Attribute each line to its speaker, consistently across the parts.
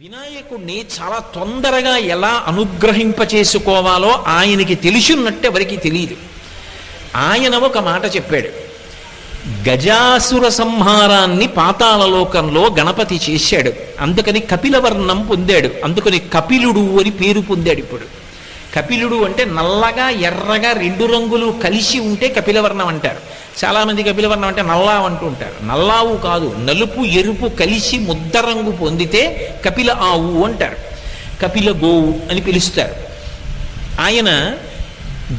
Speaker 1: వినాయకుణ్ణి చాలా తొందరగా ఎలా అనుగ్రహింపచేసుకోవాలో ఆయనకి తెలిసినట్టు ఎవరికి తెలియదు ఆయన ఒక మాట చెప్పాడు. గజాసుర సంహారాన్ని పాతాళలోకంలో గణపతి చేశాడు. అందుకని కపిలవర్ణం పొందాడు. అందుకని కపిలుడు అని పేరు పొందాడు ఇప్పుడు. కపిలుడు అంటే నల్లగా ఎర్రగా రెండు రంగులు కలిసి ఉంటే కపిలవర్ణం అంటారు. చాలామంది కపిలవర్ణం అంటే నల్లా అంటూ ఉంటారు. నల్లావు కాదు నలుపు ఎరుపు కలిసి ముద్ద రంగు పొందితే కపిల ఆవు అంటారు. కపిల గోవు అని పిలుస్తారు. ఆయన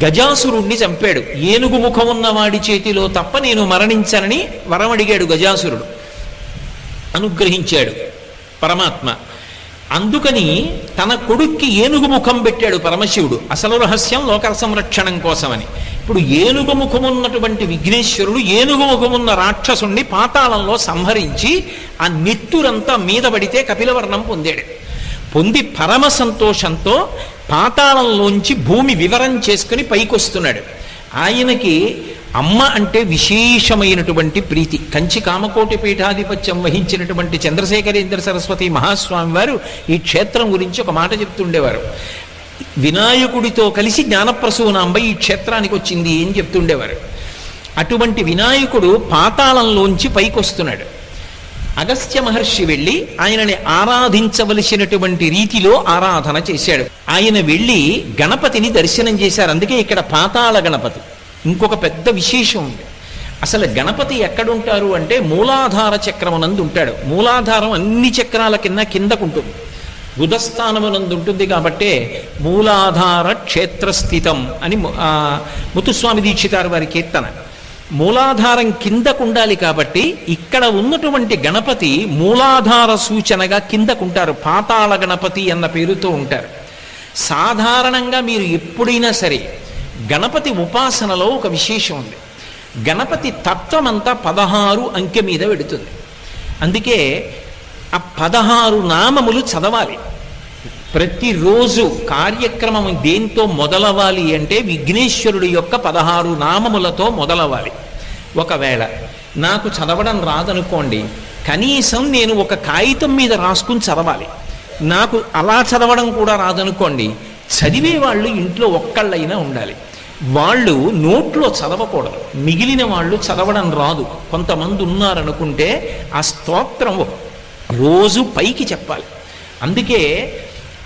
Speaker 1: గజాసురుణ్ణి చంపాడు. ఏనుగు ముఖం ఉన్న వాడి చేతిలో తప్ప నేను మరణించనని వరం అడిగాడు గజాసురుడు. అనుగ్రహించాడు పరమాత్మ. అందుకని తన కొడుక్కి ఏనుగు ముఖం పెట్టాడు పరమశివుడు. అసలు రహస్యం లోక సంరక్షణం కోసమని. ఇప్పుడు ఏనుగు ముఖమున్నటువంటి విఘ్నేశ్వరుడు ఏనుగు ముఖమున్న రాక్షసుణ్ణి పాతాళంలో సంహరించి ఆ నెత్తురంతా మీద పడితే కపిలవర్ణం పొందాడు. పొంది పరమ సంతోషంతో పాతాళంలోంచి భూమి వివరం చేసుకుని పైకొస్తున్నాడు. ఆయనకి అమ్మ అంటే విశేషమైనటువంటి ప్రీతి. కంచి కామకోటి పీఠాధిపత్యం వహించినటువంటి చంద్రశేఖరేంద్ర సరస్వతి మహాస్వామి వారు ఈ క్షేత్రం గురించి ఒక మాట చెప్తుండేవారు వినాయకుడితో కలిసి జ్ఞానప్రసూనాంబ ఈ క్షేత్రానికి వచ్చింది అని చెప్తుండేవారు అటువంటి వినాయకుడు పాతాళంలోంచి పైకొస్తున్నాడు. అగస్త్య మహర్షి వెళ్ళి ఆయనని ఆరాధించవలసినటువంటి రీతిలో ఆరాధన చేశాడు. ఆయన వెళ్ళి గణపతిని దర్శనం చేశారు. అందుకే ఇక్కడ పాతాళ గణపతి. ఇంకొక పెద్ద విశేషం ఉంది. అసలు గణపతి ఎక్కడుంటారు అంటే మూలాధార చక్రమునందు ఉంటాడు. మూలాధారం అన్ని చక్రాల కింద కిందకుంటుంది. బుధస్థానమునందు ఉంటుంది కాబట్టే మూలాధార క్షేత్రస్థితం అని ముతుస్వామి ముత్తుస్వామి దీక్షితారు వారి కీర్తన. మూలాధారం కిందకు ఉండాలి కాబట్టి ఇక్కడ ఉన్నటువంటి గణపతి మూలాధార సూచనగా కిందకుంటారు. పాతాళ గణపతి అన్న పేరుతో ఉంటారు. సాధారణంగా మీరు ఎప్పుడైనా సరే గణపతి ఉపాసనలో ఒక విశేషం ఉంది. గణపతి తత్వమంతా పదహారు అంకె మీద పెడుతుంది అందుకే ఆ పదహారు నామములు చదవాలి. ప్రతిరోజు కార్యక్రమం దేంతో మొదలవ్వాలి అంటే విఘ్నేశ్వరుడి యొక్క పదహారు నామములతో మొదలవ్వాలి ఒకవేళ నాకు చదవడం రాదనుకోండి కనీసం నేను ఒక కాగితం మీద రాసుకుని చదవాలి. నాకు అలా చదవడం కూడా రాదనుకోండి చదివే వాళ్ళు ఇంట్లో ఒక్కళ్ళైనా ఉండాలి. వాళ్ళు నోట్లో చదవకూడదు. మిగిలిన వాళ్ళు చదవడం రాదు. కొంతమంది ఉన్నారనుకుంటే ఆ స్తోత్రం రోజు పైకి చెప్పాలి. అందుకే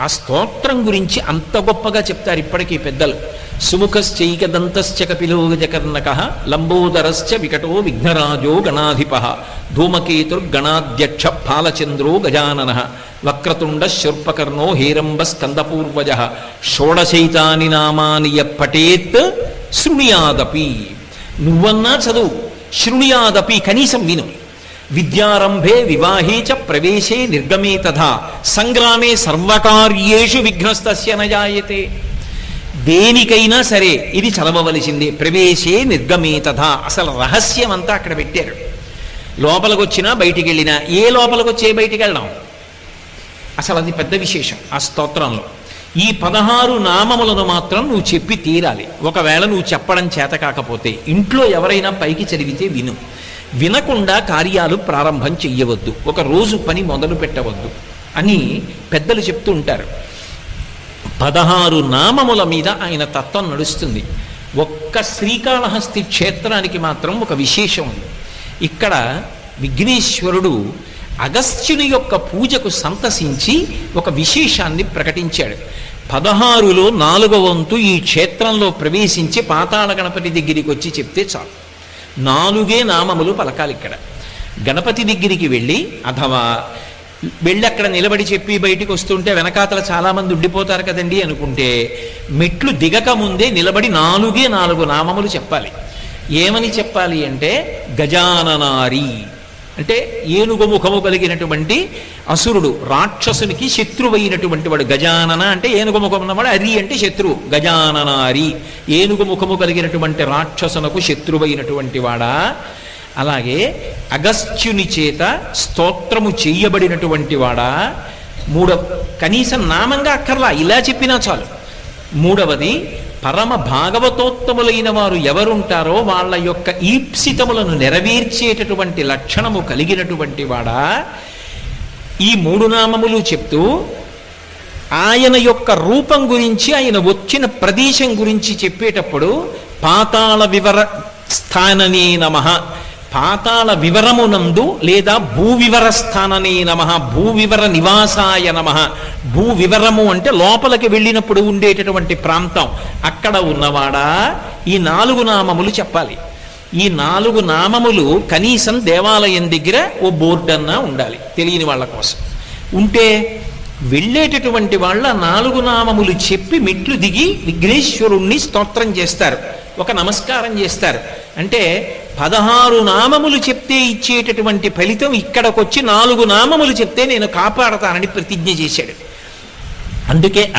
Speaker 1: ఆ స్తోత్రం గురించి అంత గొప్పగా చెప్తారు ఇప్పటికీ పెద్దలు. సుముఖశ్చైక దంతశ్చ కపిలో గజకర్ణక లంబోదరశ్చ వికటో విఘ్నరాజో గణాధిప ధూమకేతుర్గణాధ్యక్ష ఫాలచంద్రో గజానన వక్రతుండ శుర్పకర్ణో హీరంబ స్కందపూర్వజ షోడశైతాని నామాని పటేత్ శృణుయాదపి. నువ్వన్నా చదువు శృణుయాదపి కనీసం విను. విద్యారంభే వివాహే చ ప్రవేశే నిర్గమే తథా. సంగ్రామే సర్వకార్యేషు విఘ్నస్తస్య నజాయతే దేనికైనా సరే ఇది చదవవలసిందే. ప్రవేశే నిర్గమే తథా. అసలు రహస్యం అంతా అక్కడ పెట్టారు. లోపలికి వచ్చినా బయటికి వెళ్ళినా ఏ లోపలికి వచ్చే బయటికి వెళ్ళడం అసలు అది పెద్ద విశేషం ఆ స్తోత్రంలో. ఈ పదహారు నామములను మాత్రం నువ్వు చెప్పి తీరాలి. ఒకవేళ నువ్వు చెప్పడం చేత కాకపోతే ఇంట్లో ఎవరైనా పైకి చదివితే విను. వినకుండా కార్యాలు ప్రారంభం చెయ్యవద్దు. ఒక రోజు పని మొదలు పెట్టవద్దు అని పెద్దలు చెప్తూ ఉంటారు. పదహారు నామముల మీద ఆయన తత్వం నడుస్తుంది. ఒక్క శ్రీకాళహస్తి క్షేత్రానికి మాత్రం ఒక విశేషం ఉంది. ఇక్కడ విఘ్నేశ్వరుడు అగస్త్యుని యొక్క పూజకు సంతసించి ఒక విశేషాన్ని ప్రకటించాడు. పదహారులో నాలుగవ వంతు ఈ క్షేత్రంలో ప్రవేశించి పాతాళ గణపతి దగ్గరికి వచ్చి చెప్తే చాలు. నాలుగే నామములు పలకాలి ఇక్కడ. గణపతి దగ్గరికి వెళ్ళి అథవా వెళ్ళి అక్కడ నిలబడి చెప్పి బయటికి వస్తుంటే వెనకాతల చాలామంది ఉండిపోతారు కదండి అనుకుంటే మెట్లు దిగక ముందే నిలబడి నాలుగే నాలుగు నామములు చెప్పాలి. ఏమని చెప్పాలి అంటే గజాననారి. అంటే ఏనుగు ముఖము కలిగినటువంటి అసురుడు రాక్షసునికి శత్రువైనటువంటి వాడు గజానన అంటే ఏనుగు ముఖం ఉన్నవాడు అరి అంటే శత్రువు గజాననారి ఏనుగు ముఖము కలిగినటువంటి రాక్షసునకు శత్రువైనటువంటి వాడా? అలాగే అగస్త్యుని చేత స్తోత్రము చెయ్యబడినటువంటి వాడా? మూడవ కనీసం నామంగా అక్కర్లా ఇలా చెప్పినా చాలు. మూడవది పరమ భాగవతోత్తములైన వారు ఎవరుంటారో వాళ్ళ యొక్క ఈప్సితములను నెరవేర్చేటటువంటి లక్షణము కలిగినటువంటి వాడా? ఈ మూడు నామములు చెప్తూ ఆయన యొక్క రూపం గురించి ఆయన వచ్చిన ప్రదేశం గురించి చెప్పేటప్పుడు పాతాళ వివర స్థాననే నమ. పాతాళ వివరమునందు లేదా భూవివర స్థాననే నమ భూవివర నివాసాయ నమ. భూ వివరము అంటే లోపలికి వెళ్ళినప్పుడు ఉండేటటువంటి ప్రాంతం. అక్కడ ఉన్నవాడా? ఈ నాలుగు నామములు చెప్పాలి. ఈ నాలుగు నామములు కనీసం దేవాలయం దగ్గర ఓ బోర్డన్నా ఉండాలి తెలియని వాళ్ళ కోసం. ఉంటే వెళ్ళేటటువంటి వాళ్ళ నాలుగు నామములు చెప్పి మెట్లు దిగి విఘ్నేశ్వరుణ్ణి స్తోత్రం చేస్తారు. ఒక నమస్కారం చేస్తారు. అంటే పదహారు నామములు చెప్తే ఇచ్చేటటువంటి ఫలితం ఇక్కడికొచ్చి నాలుగు నామములు చెప్తే నేను కాపాడతానని ప్రతిజ్ఞ చేశాడు. అందుకే